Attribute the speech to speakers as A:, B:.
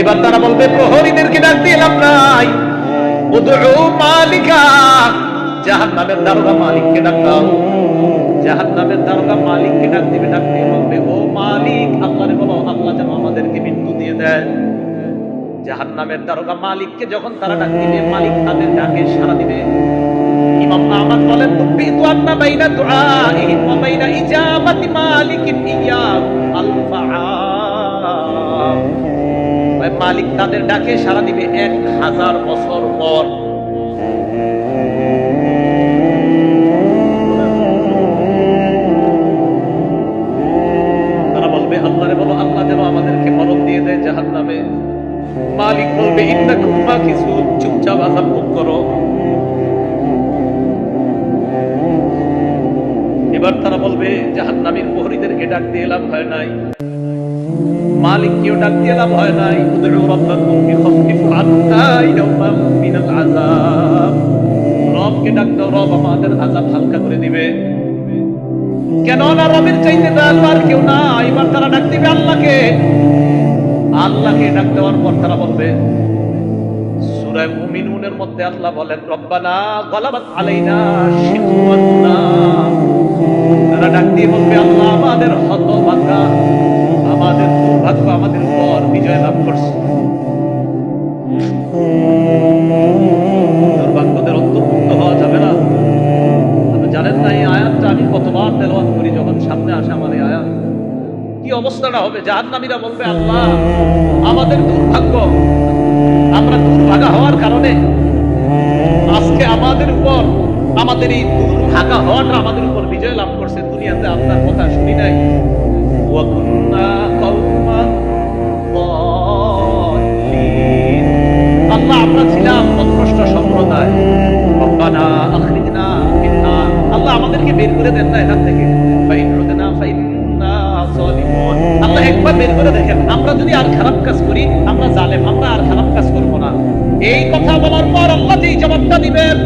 A: এবার তারা বলবে, প্রহরীদেরকে ডাক দিয়ে লাভ নাই। মালিকা, জাহান্নামের দারোগা মালিককে ডাক দাও। জাহান্নামের দারোগা মালিককে ডাক দিবে, ডাক দিয়ে বলবে, ও মালিক, আল্লাহরে বলো আল্লাহ যেন আমাদেরকে মৃত্যু দিয়ে দেয় জাহান্নামের দারোগা মালিককে যখন তারা ডাক দিবে, মালিক তাদের ডাকে সাড়া দিবে। ইমাম আহমদ বলেন তুবিতু আন্না বাইনা দুআইহিম ওয়া বাইনা ইজাবাতি মালিকিন ইয়া মালিক তাদের ডাকে, সাড়া দিবে এক হাজার বছর পর। তারা বলবে, আল্লাহরে বলো, আল্লাহ যেন আমাদেরকে মরণ দিয়ে দেয় জাহান্নামে। মালিক বলবে, ইন্নাকুম কিছু চুপচাপ আজাব ভোগ করো। এবার তারা বলবে, জাহান্নামীর প্রহরীদেরকে ডাক দিয়ে লাভ হয় নাই। মালিক কেউ ডাক দিয়ে লাভ হয় নাই উদরু রাব্বাকুম বিখাফিফ আন্না ইয়াওমান মিনাল আযাব। রবকে ডাক দাও, রব আমাদের আযাব হালকা করে দিবে। কেন না রবের চাইতে দয়ালু কেউ না? এবার তারা ডাক দিবে আল্লাহকে। আল্লাহকে ডাক দেওয়ার পর তারা বলবে সূরায়ে মুমিনুনের মধ্যে আল্লাহ বলেন, রব্বানা গলাবাত আলাইনা শিকওয়াতুনা কি অবস্থাটা হবে। জাহান্নামীরা বলবে, আল্লাহ, আমাদের দুর্ভাগ্য। আমরা দুর্ভাগা হওয়ার কারণে আজকে আমাদের উপর, আমাদের এই দুর্ভাগা হওয়াটা আমাদের উপর বিজয় লাভ করছে দুনিয়াতে। আপনার কথা শুনি নাই। আল্লাহ, আমরা ছিলাম পথভ্রষ্ট সম্প্রদায়। আল্লাহ, আমাদেরকে বের করে দেন না এখান থেকে। একবার বের করে দেখেন, আমরা যদি আর খারাপ কাজ করি, আমরা জালেম, আমরা আর খারাপ কাজ করব না। এই কথা বলার পর আল্লাহ জবাবটা দিবেন